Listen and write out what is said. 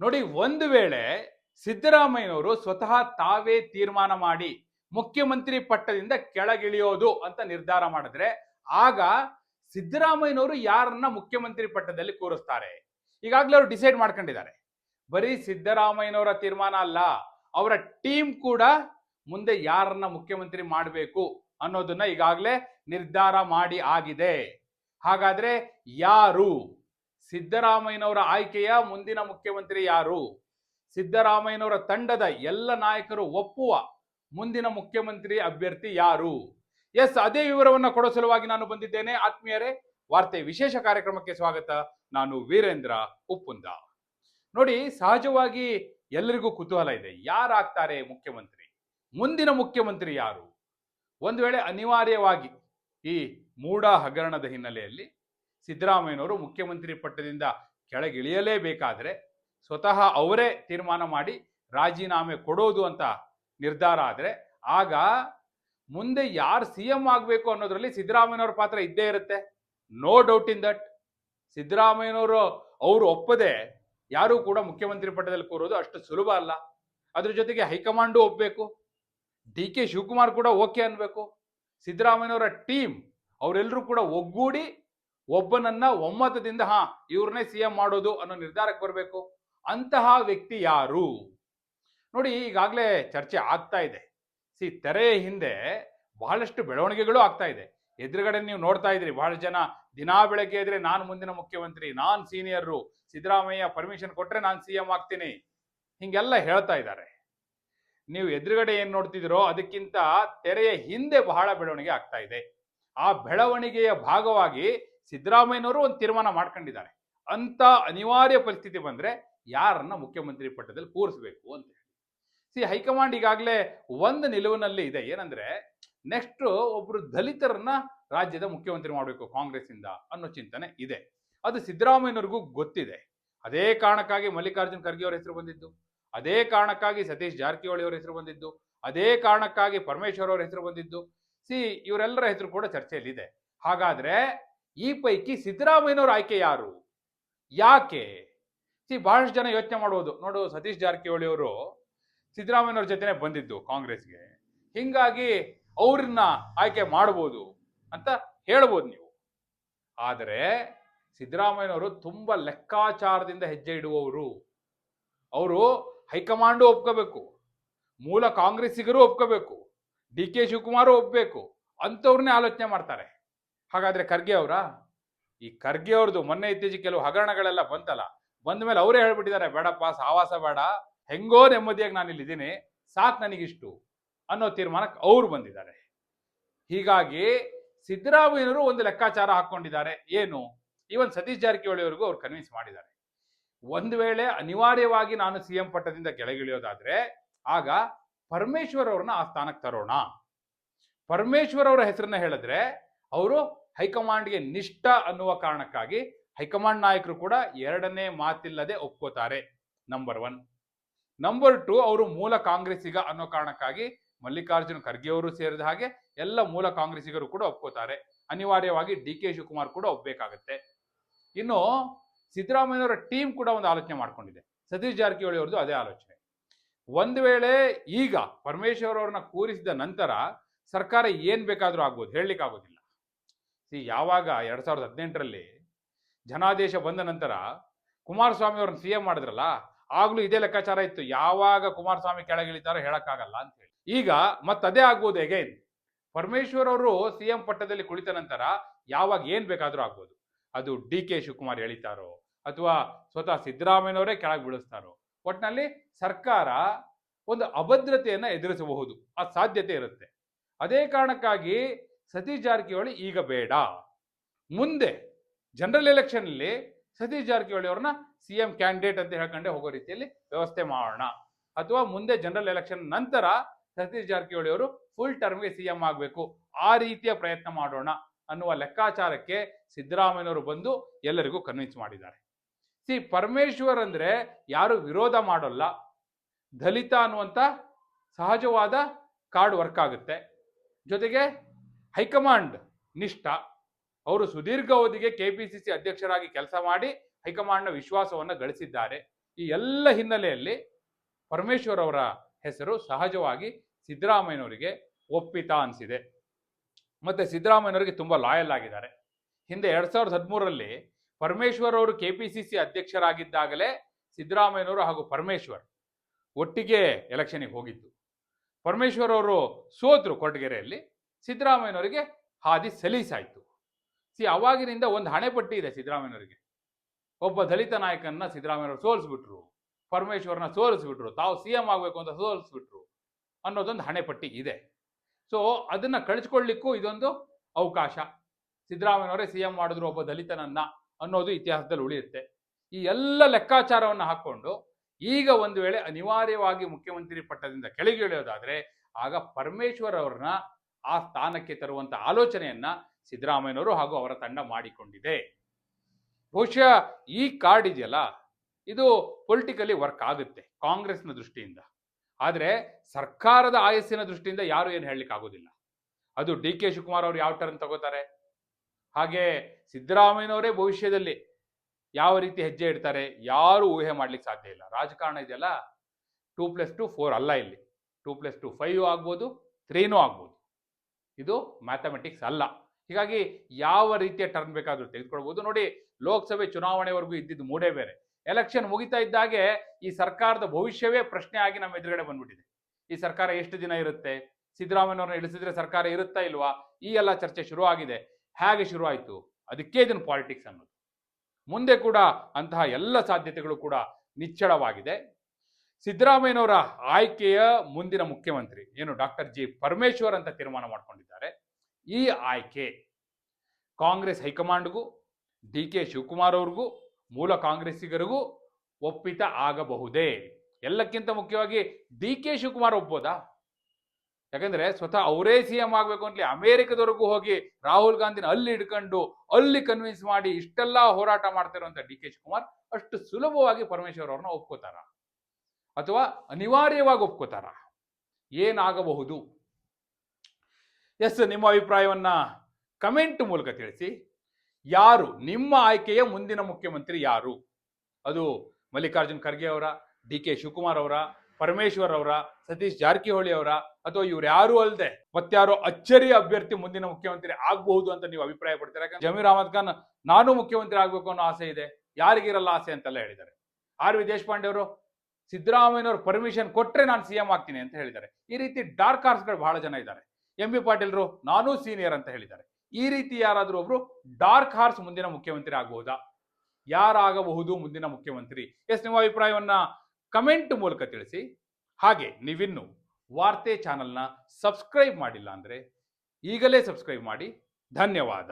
ನೋಡಿ, ಒಂದು ವೇಳೆ ಸಿದ್ದರಾಮಯ್ಯನವರು ಸ್ವತಃ ತಾವೇ ತೀರ್ಮಾನ ಮಾಡಿ ಮುಖ್ಯಮಂತ್ರಿ ಪಟ್ಟದಿಂದ ಕೆಳಗಿಳಿಯೋದು ಅಂತ ನಿರ್ಧಾರ ಮಾಡಿದ್ರೆ, ಆಗ ಸಿದ್ದರಾಮಯ್ಯನವರು ಯಾರನ್ನ ಮುಖ್ಯಮಂತ್ರಿ ಪಟ್ಟದಲ್ಲಿ ಕೂರಿಸ್ತಾರೆ? ಈಗಾಗಲೇ ಅವರು ಡಿಸೈಡ್ ಮಾಡ್ಕೊಂಡಿದ್ದಾರೆ. ಬರೀ ಸಿದ್ದರಾಮಯ್ಯನವರ ತೀರ್ಮಾನ ಅಲ್ಲ, ಅವರ ಟೀಮ್ ಕೂಡ ಮುಂದೆ ಯಾರನ್ನ ಮುಖ್ಯಮಂತ್ರಿ ಮಾಡಬೇಕು ಅನ್ನೋದನ್ನ ಈಗಾಗಲೇ ನಿರ್ಧಾರ ಮಾಡಿ ಆಗಿದೆ. ಹಾಗಾದ್ರೆ ಯಾರು? ಸಿದ್ದರಾಮಯ್ಯನವರ ಆಯ್ಕೆಯ ಮುಂದಿನ ಮುಖ್ಯಮಂತ್ರಿ ಯಾರು? ಸಿದ್ದರಾಮಯ್ಯನವರ ತಂಡದ ಎಲ್ಲ ನಾಯಕರು ಒಪ್ಪುವ ಮುಂದಿನ ಮುಖ್ಯಮಂತ್ರಿ ಅಭ್ಯರ್ಥಿ ಯಾರು? ಎಸ್, ಅದೇ ವಿವರವನ್ನ ಕೊಡೋ ಸಲುವಾಗಿ ನಾನು ಬಂದಿದ್ದೇನೆ. ಆತ್ಮೀಯರೇ, ವಾರ್ತೆ ವಿಶೇಷ ಕಾರ್ಯಕ್ರಮಕ್ಕೆ ಸ್ವಾಗತ. ನಾನು ವೀರೇಂದ್ರ ಉಪ್ಪುಂದ. ನೋಡಿ, ಸಹಜವಾಗಿ ಎಲ್ಲರಿಗೂ ಕುತೂಹಲ ಇದೆ. ಯಾರಾಗ್ತಾರೆ ಮುಖ್ಯಮಂತ್ರಿ? ಮುಂದಿನ ಮುಖ್ಯಮಂತ್ರಿ ಯಾರು? ಒಂದು ವೇಳೆ ಅನಿವಾರ್ಯವಾಗಿ ಈ ಮೂಢ ಹಗರಣದ ಹಿನ್ನೆಲೆಯಲ್ಲಿ ಸಿದ್ದರಾಮಯ್ಯನವರು ಮುಖ್ಯಮಂತ್ರಿ ಪಟ್ಟದಿಂದ ಕೆಳಗಿಳಿಯಲೇಬೇಕಾದರೆ ಸ್ವತಃ ಅವರೇ ತೀರ್ಮಾನ ಮಾಡಿ ರಾಜೀನಾಮೆ ಕೊಡೋದು ಅಂತ ನಿರ್ಧಾರ ಆದರೆ ಆಗ ಮುಂದೆ ಯಾರು ಸಿ ಎಂ ಆಗಬೇಕು ಅನ್ನೋದರಲ್ಲಿ ಸಿದ್ದರಾಮಯ್ಯನವ್ರ ಪಾತ್ರ ಇದ್ದೇ ಇರುತ್ತೆ. ನೋ ಡೌಟ್ ಇನ್ ದಟ್ ಸಿದ್ದರಾಮಯ್ಯನವರು ಅವರು ಒಪ್ಪದೆ ಯಾರೂ ಕೂಡ ಮುಖ್ಯಮಂತ್ರಿ ಪಟ್ಟದಲ್ಲಿ ಕೂರೋದು ಅಷ್ಟು ಸುಲಭ ಅಲ್ಲ. ಅದ್ರ ಜೊತೆಗೆ ಹೈಕಮಾಂಡು ಒಪ್ಪಬೇಕು ಡಿ ಕೆ ಶಿವಕುಮಾರ್ ಕೂಡ ಓಕೆ ಅನ್ಬೇಕು. ಸಿದ್ದರಾಮಯ್ಯನವರ ಟೀಮ್ ಅವರೆಲ್ಲರೂ ಕೂಡ ಒಗ್ಗೂಡಿ ಒಬ್ಬನನ್ನ ಒಮ್ಮತದಿಂದ, ಹಾ, ಇವ್ರನ್ನೇ ಸಿ ಎಂ ಮಾಡೋದು ಅನ್ನೋ ನಿರ್ಧಾರಕ್ಕೆ ಬರಬೇಕು. ಅಂತಹ ವ್ಯಕ್ತಿ ಯಾರು? ನೋಡಿ, ಈಗಾಗಲೇ ಚರ್ಚೆ ಆಗ್ತಾ ಇದೆ. ಸಿ, ತೆರೆಯ ಹಿಂದೆ ಬಹಳಷ್ಟು ಬೆಳವಣಿಗೆಗಳು ಆಗ್ತಾ ಇದೆ. ಎದುರುಗಡೆ ನೀವು ನೋಡ್ತಾ ಇದ್ರಿ ಬಹಳ ಜನ ದಿನಾ ಬೆಳಗ್ಗೆ ಇದ್ರೆ ನಾನು ಮುಂದಿನ ಮುಖ್ಯಮಂತ್ರಿ, ನಾನ್ ಸೀನಿಯರು ಸಿದ್ದರಾಮಯ್ಯ ಪರ್ಮಿಷನ್ ಕೊಟ್ರೆ ನಾನು ಸಿ ಎಂ ಆಗ್ತೀನಿ. ಹಿಂಗೆಲ್ಲ ಹೇಳ್ತಾ ಇದ್ದಾರೆ. ನೀವು ಎದುರುಗಡೆ ಏನ್ ನೋಡ್ತಿದ್ದೀರೋ ಅದಕ್ಕಿಂತ ತೆರೆಯ ಹಿಂದೆ ಬಹಳ ಬೆಳವಣಿಗೆ ಆಗ್ತಾ ಇದೆ. ಆ ಬೆಳವಣಿಗೆಯ ಭಾಗವಾಗಿ ಸಿದ್ದರಾಮಯ್ಯನವರು ಒಂದು ತೀರ್ಮಾನ ಮಾಡ್ಕೊಂಡಿದ್ದಾರೆ. ಅಂತ ಅನಿವಾರ್ಯ ಪರಿಸ್ಥಿತಿ ಬಂದ್ರೆ ಯಾರನ್ನ ಮುಖ್ಯಮಂತ್ರಿ ಪಟ್ಟದಲ್ಲಿ ಕೂರಿಸ್ಬೇಕು ಅಂತ ಸಿ ಹೈಕಮಾಂಡ್ ಈಗಾಗಲೇ ಒಂದು ನಿಲುವಿನಲ್ಲಿ ಇದೆ. ಏನಂದ್ರೆ ನೆಕ್ಸ್ಟ್ ಒಬ್ರು ದಲಿತರನ್ನ ರಾಜ್ಯದ ಮುಖ್ಯಮಂತ್ರಿ ಮಾಡಬೇಕು ಕಾಂಗ್ರೆಸ್ ಇಂದ ಅನ್ನೋ ಚಿಂತನೆ ಇದೆ. ಅದು ಸಿದ್ದರಾಮಯ್ಯನವ್ರಿಗೂ ಗೊತ್ತಿದೆ. ಅದೇ ಕಾರಣಕ್ಕಾಗಿ ಮಲ್ಲಿಕಾರ್ಜುನ್ ಖರ್ಗೆ ಅವರ ಹೆಸರು ಬಂದಿದ್ದು. ಅದೇ ಕಾರಣಕ್ಕಾಗಿ ಸತೀಶ್ ಜಾರಕಿಹೊಳಿ ಅವರ ಹೆಸರು ಬಂದಿದ್ದು. ಅದೇ ಕಾರಣಕ್ಕಾಗಿ ಪರಮೇಶ್ವರ್ ಅವರ ಹೆಸರು ಬಂದಿದ್ದು. ಸಿ ಇವರೆಲ್ಲರ ಹೆಸರು ಕೂಡ ಚರ್ಚೆಯಲ್ಲಿದೆ. ಹಾಗಾದ್ರೆ ಈ ಪೈಕಿ ಸಿದ್ದರಾಮಯ್ಯನವ್ರ ಆಯ್ಕೆ ಯಾರು? ಯಾಕೆ? ಸಿ, ಬಹಳಷ್ಟು ಜನ ಯೋಚನೆ ಮಾಡುವುದು. ನೋಡು ಸತೀಶ್ ಜಾರಕಿಹೊಳಿ ಅವರು ಸಿದ್ದರಾಮಯ್ಯನವ್ರ ಜೊತೆನೆ ಬಂದಿದ್ದು ಕಾಂಗ್ರೆಸ್ಗೆ. ಹಿಂಗಾಗಿ ಅವ್ರನ್ನ ಆಯ್ಕೆ ಮಾಡ್ಬೋದು ಅಂತ ಹೇಳ್ಬೋದು ನೀವು. ಆದರೆ ಸಿದ್ದರಾಮಯ್ಯನವರು ತುಂಬಾ ಲೆಕ್ಕಾಚಾರದಿಂದ ಹೆಜ್ಜೆ ಇಡುವವರು. ಅವರು ಹೈಕಮಾಂಡು ಒಪ್ಕೋಬೇಕು. ಮೂಲ ಕಾಂಗ್ರೆಸ್ಸಿಗರು ಒಪ್ಕೋಬೇಕು. ಡಿ ಕೆ ಶಿವಕುಮಾರು ಒಪ್ಬೇಕು. ಅಂಥವ್ರನ್ನೇ ಆಲೋಚನೆ ಮಾಡ್ತಾರೆ. ಹಾಗಾದ್ರೆ ಖರ್ಗೆ ಅವರ? ಈ ಖರ್ಗೆ ಅವ್ರದ್ದು ಮೊನ್ನೆ ಇತ್ತೀಚೆಗೆ ಕೆಲವು ಹಗರಣಗಳೆಲ್ಲ ಬಂತಲ್ಲ ಬಂದ ಮೇಲೆ ಅವರೇ ಹೇಳ್ಬಿಟ್ಟಿದ್ದಾರೆ, ಬೇಡಪ್ಪ, ಸಾವಾಸ ಬೇಡ, ಹೆಂಗೋ ನೆಮ್ಮದಿಯಾಗಿ ನಾನು ಇಲ್ಲಿದ್ದೀನಿ, ಸಾಕ್ ನನಗಿಷ್ಟು ಅನ್ನೋ ತೀರ್ಮಾನಕ್ಕೆ ಅವ್ರು ಬಂದಿದ್ದಾರೆ. ಹೀಗಾಗಿ ಸಿದ್ದರಾಮಯ್ಯನವರು ಒಂದು ಲೆಕ್ಕಾಚಾರ ಹಾಕೊಂಡಿದ್ದಾರೆ ಏನು? ಈವನ್ ಸತೀಶ್ ಜಾರಕಿಹೊಳಿ ಅವರಿಗೂ ಅವ್ರು ಕನ್ವಿನ್ಸ್ ಮಾಡಿದ್ದಾರೆ. ಒಂದು ವೇಳೆ ಅನಿವಾರ್ಯವಾಗಿ ನಾನು ಸಿ ಎಂ ಪಟ್ಟದಿಂದ ಕೆಳಗಿಳಿಯೋದಾದ್ರೆ ಆಗ ಪರಮೇಶ್ವರ್ ಅವ್ರನ್ನ ಆ ಸ್ಥಾನಕ್ಕೆ ತರೋಣ. ಪರಮೇಶ್ವರ್ ಅವರ ಹೆಸರನ್ನ ಹೇಳಿದ್ರೆ ಅವರು ಹೈಕಮಾಂಡ್ಗೆ ನಿಷ್ಠ ಅನ್ನುವ ಕಾರಣಕ್ಕಾಗಿ ಹೈಕಮಾಂಡ್ ನಾಯಕರು ಕೂಡ ಎರಡನೇ ಮಾತಿಲ್ಲದೆ ಒಪ್ಕೋತಾರೆ ನಂಬರ್ ಒನ್ ನಂಬರ್ ಟು ಅವರು ಮೂಲ ಕಾಂಗ್ರೆಸ್ಸಿಗ ಅನ್ನೋ ಕಾರಣಕ್ಕಾಗಿ ಮಲ್ಲಿಕಾರ್ಜುನ್ ಖರ್ಗೆ ಸೇರಿದ ಹಾಗೆ ಎಲ್ಲ ಮೂಲ ಕಾಂಗ್ರೆಸ್ಸಿಗರು ಕೂಡ ಒಪ್ಕೋತಾರೆ. ಅನಿವಾರ್ಯವಾಗಿ ಡಿ ಕೆ ಶಿವಕುಮಾರ್ ಕೂಡ ಒಪ್ಬೇಕಾಗತ್ತೆ. ಇನ್ನು ಸಿದ್ದರಾಮಯ್ಯನವರ ಟೀಮ್ ಕೂಡ ಒಂದು ಆಲೋಚನೆ ಮಾಡ್ಕೊಂಡಿದೆ. ಸತೀಶ್ ಜಾರಕಿಹೊಳಿ ಅವ್ರದ್ದು ಅದೇ ಆಲೋಚನೆ. ಒಂದು ವೇಳೆ ಈಗ ಪರಮೇಶ್ವರ್ ಅವ್ರನ್ನ ಕೂರಿಸಿದ ನಂತರ ಸರ್ಕಾರ ಏನ್ ಬೇಕಾದ್ರೂ ಆಗ್ಬೋದು ಹೇಳಲಿಕ್ಕೆ ಆಗೋದಿಲ್ಲ ಸಿ ಯಾವಾಗ ಎರಡ್ ಸಾವಿರದ ಹದಿನೆಂಟರಲ್ಲಿ ಜನಾದೇಶ ಬಂದ ನಂತರ ಕುಮಾರಸ್ವಾಮಿ ಅವ್ರನ್ನ ಸಿ ಎಂ ಮಾಡಿದ್ರಲ್ಲ, ಆಗ್ಲೂ ಇದೇ ಲೆಕ್ಕಾಚಾರ ಇತ್ತು. ಯಾವಾಗ ಕುಮಾರಸ್ವಾಮಿ ಕೆಳಗಿಳಿತಾರೋ ಹೇಳಕ್ಕಾಗಲ್ಲ ಅಂತ ಹೇಳಿ. ಈಗ ಮತ್ತದೇ ಆಗ್ಬೋದು ಎಗೈನ್ ಪರಮೇಶ್ವರ್ ಅವರು ಸಿ ಎಂ ಪಟ್ಟದಲ್ಲಿ ಕುಳಿತ ನಂತರ ಯಾವಾಗ ಏನ್ ಬೇಕಾದ್ರೂ ಆಗ್ಬೋದು. ಅದು ಡಿ ಕೆ ಶಿವಕುಮಾರ್ ಎಳಿತಾರೋ, ಅಥವಾ ಸ್ವತಃ ಸಿದ್ದರಾಮಯ್ಯನವರೇ ಕೆಳಗೆ ಬೀಳಿಸ್ತಾರೋ. ಒಟ್ಟಿನಲ್ಲಿ ಸರ್ಕಾರ ಒಂದು ಅಭದ್ರತೆಯನ್ನ ಎದುರಿಸಬಹುದು. ಆ ಸಾಧ್ಯತೆ ಇರುತ್ತೆ. ಅದೇ ಕಾರಣಕ್ಕಾಗಿ ಸತೀಶ್ ಜಾರಕಿಹೊಳಿ ಈಗ ಬೇಡ. ಮುಂದೆ ಜನರಲ್ ಎಲೆಕ್ಷನ್ ಅಲ್ಲಿ ಸತೀಶ್ ಜಾರಕಿಹೊಳಿ ಅವ್ರನ್ನ ಸಿ ಎಂ ಕ್ಯಾಂಡಿಡೇಟ್ ಅಂತ ಹೇಳ್ಕೊಂಡೆ ಹೋಗೋ ರೀತಿಯಲ್ಲಿ ವ್ಯವಸ್ಥೆ ಮಾಡೋಣ. ಅಥವಾ ಮುಂದೆ ಜನರಲ್ ಎಲೆಕ್ಷನ್ ನಂತರ ಸತೀಶ್ ಜಾರಕಿಹೊಳಿ ಅವರು ಫುಲ್ ಟರ್ಮ್ಗೆ ಸಿ ಎಂ ಆಗಬೇಕು. ಆ ರೀತಿಯ ಪ್ರಯತ್ನ ಮಾಡೋಣ ಅನ್ನುವ ಲೆಕ್ಕಾಚಾರಕ್ಕೆ ಸಿದ್ದರಾಮಯ್ಯನವರು ಬಂದು ಎಲ್ಲರಿಗೂ ಕನ್ವಿನ್ಸ್ ಮಾಡಿದ್ದಾರೆ. ಸಿ ಪರಮೇಶ್ವರ್ ಅಂದ್ರೆ ಯಾರು ವಿರೋಧ ಮಾಡೋಲ್ಲ, ದಲಿತ ಅನ್ನುವಂಥ ಸಹಜವಾದ ಕಾರ್ಡ್ ವರ್ಕ್ ಆಗುತ್ತೆ. ಜೊತೆಗೆ ಹೈಕಮಾಂಡ್ ನಿಷ್ಠ. ಅವರು ಸುದೀರ್ಘ ಅವಧಿಗೆ ಕೆಪಿಸಿಸಿ ಅಧ್ಯಕ್ಷರಾಗಿ ಕೆಲಸ ಮಾಡಿ ಹೈಕಮಾಂಡ್ನ ವಿಶ್ವಾಸವನ್ನು ಗಳಿಸಿದ್ದಾರೆ. ಈ ಎಲ್ಲ ಹಿನ್ನೆಲೆಯಲ್ಲಿ ಪರಮೇಶ್ವರ್ ಅವರ ಹೆಸರು ಸಹಜವಾಗಿ ಸಿದ್ದರಾಮಯ್ಯನವರಿಗೆ ಒಪ್ಪಿತ ಅನಿಸಿದೆ. ಮತ್ತೆ ಸಿದ್ದರಾಮಯ್ಯನವರಿಗೆ ತುಂಬಾ ಲಾಯಲ್ ಆಗಿದ್ದಾರೆ. ಹಿಂದೆ ಎರಡು ಸಾವಿರದ ಹದಿಮೂರರಲ್ಲಿ ಪರಮೇಶ್ವರ್ ಅವರು ಕೆಪಿಸಿಸಿ ಅಧ್ಯಕ್ಷರಾಗಿದ್ದಾಗಲೇ ಸಿದ್ದರಾಮಯ್ಯನವರು ಹಾಗೂ ಪರಮೇಶ್ವರ್ ಒಟ್ಟಿಗೆ ಎಲೆಕ್ಷನಿಗೆ ಹೋಗಿದ್ದು. ಪರಮೇಶ್ವರ್ ಅವರು ಸೋತರು ಕೊರಟಗೆರೆಯಲ್ಲಿ. ಸಿದ್ದರಾಮಯ್ಯನವರಿಗೆ ಹಾದಿ ಸಲೀಸಾಯಿತು. ಸಿ, ಅವಾಗಿನಿಂದ ಒಂದು ಹಣೆಪಟ್ಟಿ ಇದೆ ಸಿದ್ದರಾಮಯ್ಯನವರಿಗೆ. ಒಬ್ಬ ದಲಿತ ನಾಯಕನ ಸಿದ್ದರಾಮಯ್ಯನವರು ಸೋಲಿಸ್ಬಿಟ್ರು. ಪರಮೇಶ್ವರನ ಸೋಲಿಸ್ಬಿಟ್ರು. ತಾವು ಸಿ ಎಂ ಆಗಬೇಕು ಅಂತ ಸೋಲಿಸ್ಬಿಟ್ರು ಅನ್ನೋದೊಂದು ಹಣೆಪಟ್ಟಿ ಇದೆ. ಸೊ, ಅದನ್ನು ಕಳಿಸ್ಕೊಳ್ಳಿಕ್ಕೂ ಇದೊಂದು ಅವಕಾಶ. ಸಿದ್ದರಾಮಯ್ಯನವರೇ ಸಿ ಎಂ ಮಾಡಿದ್ರು ಒಬ್ಬ ದಲಿತನನ್ನ ಅನ್ನೋದು ಇತಿಹಾಸದಲ್ಲಿ ಉಳಿಯುತ್ತೆ. ಈ ಎಲ್ಲ ಲೆಕ್ಕಾಚಾರವನ್ನು ಹಾಕ್ಕೊಂಡು ಈಗ ಒಂದು ವೇಳೆ ಅನಿವಾರ್ಯವಾಗಿ ಮುಖ್ಯಮಂತ್ರಿ ಪಟ್ಟದಿಂದ ಕೆಳಗಿಳಿಯೋದಾದ್ರೆ, ಆಗ ಪರಮೇಶ್ವರ್ ಅವ್ರನ್ನ ಆ ಸ್ಥಾನಕ್ಕೆ ತರುವಂತ ಆಲೋಚನೆಯನ್ನ ಸಿದ್ದರಾಮಯ್ಯನವರು ಹಾಗೂ ಅವರ ತಂಡ ಮಾಡಿಕೊಂಡಿದೆ. ಬಹುಶಃ ಈ ಕಾರ್ಡ್ ಇದೆಯಲ್ಲ, ಇದು ಪೊಲಿಟಿಕಲಿ ವರ್ಕ್ ಆಗುತ್ತೆ ಕಾಂಗ್ರೆಸ್ನ ದೃಷ್ಟಿಯಿಂದ. ಆದರೆ ಸರ್ಕಾರದ ಆಯಸ್ಸಿನ ದೃಷ್ಟಿಯಿಂದ ಯಾರು ಏನು ಹೇಳಲಿಕ್ಕೆ ಆಗೋದಿಲ್ಲ. ಅದು ಡಿ ಕೆ ಶಿವಕುಮಾರ್ ಅವರು ಯಾವ ಟರ್ನ್ ತಗೋತಾರೆ? ಹಾಗೆ ಸಿದ್ದರಾಮಯ್ಯನವರೇ ಭವಿಷ್ಯದಲ್ಲಿ ಯಾವ ರೀತಿ ಹೆಜ್ಜೆ ಇಡ್ತಾರೆ? ಯಾರು ಊಹೆ ಮಾಡ್ಲಿಕ್ಕೆ ಸಾಧ್ಯ ಇಲ್ಲ. ರಾಜಕಾರಣ ಇದೆಯಲ್ಲ ಟೂ ಪ್ಲಸ್ ಟು ಫೋರ್ ಅಲ್ಲ ಇಲ್ಲಿ. ಟೂ ಪ್ಲಸ್ ಟು ಫೈವ್ ಆಗ್ಬೋದು ತ್ರೀನೂ ಆಗ್ಬೋದು. ಇದು ಮ್ಯಾಥಮೆಟಿಕ್ಸ್ ಅಲ್ಲ. ಹೀಗಾಗಿ ಯಾವ ರೀತಿಯ ಟರ್ನ್ ಬೇಕಾದರೂ ತೆಗೆದುಕೊಳ್ಬೋದು. ನೋಡಿ, ಲೋಕಸಭೆ ಚುನಾವಣೆವರೆಗೂ ಇದ್ದಿದ್ದು ಮೂಡೇ ಬೇರೆ. ಎಲೆಕ್ಷನ್ ಮುಗಿತಾ ಇದ್ದಾಗೆ ಈ ಸರ್ಕಾರದ ಭವಿಷ್ಯವೇ ಪ್ರಶ್ನೆ ಆಗಿ ನಮ್ಮ ಎದುರುಗಡೆ ಬಂದ್ಬಿಟ್ಟಿದೆ. ಈ ಸರ್ಕಾರ ಎಷ್ಟು ದಿನ ಇರುತ್ತೆ? ಸಿದ್ದರಾಮಯ್ಯವ್ರನ್ನ ಇಳಿಸಿದ್ರೆ ಸರ್ಕಾರ ಇರುತ್ತಾ ಇಲ್ವಾ? ಈ ಎಲ್ಲ ಚರ್ಚೆ ಶುರು ಆಗಿದೆ ಹೇಗೆ ಶುರು ಅದಕ್ಕೆ ಇದನ್ನು ಪಾಲಿಟಿಕ್ಸ್ ಅನ್ನೋದು. ಮುಂದೆ ಕೂಡ ಅಂತಹ ಎಲ್ಲ ಸಾಧ್ಯತೆಗಳು ಕೂಡ ನಿಚ್ಚಳವಾಗಿದೆ. ಸಿದ್ದರಾಮಯ್ಯನವರ ಆಯ್ಕೆಯ ಮುಂದಿನ ಮುಖ್ಯಮಂತ್ರಿ ಏನು ಡಾಕ್ಟರ್ ಜಿ ಪರಮೇಶ್ವರ್ ಅಂತ ತೀರ್ಮಾನ ಮಾಡ್ಕೊಂಡಿದ್ದಾರೆ. ಈ ಆಯ್ಕೆ ಕಾಂಗ್ರೆಸ್ ಹೈಕಮಾಂಡ್ಗೂ, ಡಿ ಕೆ ಶಿವಕುಮಾರ್ ಅವ್ರಿಗೂ, ಮೂಲ ಕಾಂಗ್ರೆಸ್ಸಿಗರಿಗೂ ಒಪ್ಪಿತ ಆಗಬಹುದೇ? ಎಲ್ಲಕ್ಕಿಂತ ಮುಖ್ಯವಾಗಿ ಡಿ ಕೆ ಶಿವಕುಮಾರ್ ಒಪ್ಬೋದಾ ಯಾಕಂದ್ರೆ ಸ್ವತಃ ಅವರೇ ಸಿ ಎಂ ಆಗ್ಬೇಕು ಅಂತಲೇ ಅಮೆರಿಕದವರೆಗೂ ಹೋಗಿ ರಾಹುಲ್ ಗಾಂಧಿನ ಅಲ್ಲಿ ಹಿಡ್ಕೊಂಡು, ಅಲ್ಲಿ ಕನ್ವಿನ್ಸ್ ಮಾಡಿ ಇಷ್ಟೆಲ್ಲ ಹೋರಾಟ ಮಾಡ್ತಿರುವಂತ ಡಿ ಕೆ ಶಿವಕುಮಾರ್ ಅಷ್ಟು ಸುಲಭವಾಗಿ ಪರಮೇಶ್ವರ್ ಅವ್ರನ್ನ ಒಪ್ಕೋತಾರ? ಅನಿವಾರ್ಯವಾಗಿ ಒಪ್ಕೋತಾರ? ಏನಾಗಬಹುದು? ಎಸ್, ನಿಮ್ಮ ಅಭಿಪ್ರಾಯವನ್ನ ಕಮೆಂಟ್ ಮೂಲಕ ತಿಳಿಸಿ. ಯಾರು? ನಿಮ್ಮ ಆಯ್ಕೆಯ ಮುಂದಿನ ಮುಖ್ಯಮಂತ್ರಿ ಯಾರು? ಅದು ಮಲ್ಲಿಕಾರ್ಜುನ್ ಖರ್ಗೆ ಅವರ ಡಿ ಕೆ ಶಿವಕುಮಾರ್ ಅವರ, ಪರಮೇಶ್ವರ್ ಅವರ, ಸತೀಶ್ ಜಾರಕಿಹೊಳಿ ಅವರ, ಅಥವಾ ಇವ್ರು ಯಾರು ಅಲ್ಲದೆ ಮತ್ತಾರೋ ಅಚ್ಚರಿ ಅಭ್ಯರ್ಥಿ ಮುಂದಿನ ಮುಖ್ಯಮಂತ್ರಿ ಆಗಬಹುದು ಅಂತ ನೀವು ಅಭಿಪ್ರಾಯ ಪಡ್ತೀರಾ ಯಾಕಂದ್ರೆ ಜಮೀರ್ ಅಹಮದ್ ಖಾನ್ ನಾನು ಮುಖ್ಯಮಂತ್ರಿ ಆಗಬೇಕು ಅನ್ನೋ ಆಸೆ ಇದೆ. ಯಾರಿಗಿರಲ್ಲ ಆಸೆ ಅಂತೆಲ್ಲ ಹೇಳಿದ್ದಾರೆ. ಆರ್ ವಿ ದೇಶಪಾಂಡೆ ಅವರು ಸಿದ್ದರಾಮಯ್ಯನವರು ಪರ್ಮಿಷನ್ ಕೊಟ್ಟರೆ ನಾನು ಸಿ ಎಂ ಆಗ್ತೀನಿ ಅಂತ ಹೇಳಿದ್ದಾರೆ. ಈ ರೀತಿ ಡಾರ್ಕ್ ಹಾರ್ಸ್ಗಳು ಬಹಳ ಜನ ಇದ್ದಾರೆ. ಎಂ ಬಿ ಪಾಟೀಲ್ರು ನಾನೂ ಸೀನಿಯರ್ ಅಂತ ಹೇಳಿದ್ದಾರೆ. ಈ ರೀತಿ ಯಾರಾದರೂ ಒಬ್ರು ಡಾರ್ಕ್ ಹಾರ್ಸ್ ಮುಂದಿನ ಮುಖ್ಯಮಂತ್ರಿ ಆಗ್ಬೋದಾ? ಯಾರಾಗಬಹುದು ಮುಂದಿನ ಮುಖ್ಯಮಂತ್ರಿ? ಎಸ್, ನಿಮ್ಮ ಅಭಿಪ್ರಾಯವನ್ನ ಕಮೆಂಟ್ ಮೂಲಕ ತಿಳಿಸಿ. ಹಾಗೆ, ನೀವಿನ್ನು ವಾರ್ತೆ ಚಾನಲ್ನ ಸಬ್ಸ್ಕ್ರೈಬ್ ಮಾಡಿಲ್ಲ ಅಂದರೆ ಈಗಲೇ ಸಬ್ಸ್ಕ್ರೈಬ್ ಮಾಡಿ. ಧನ್ಯವಾದ.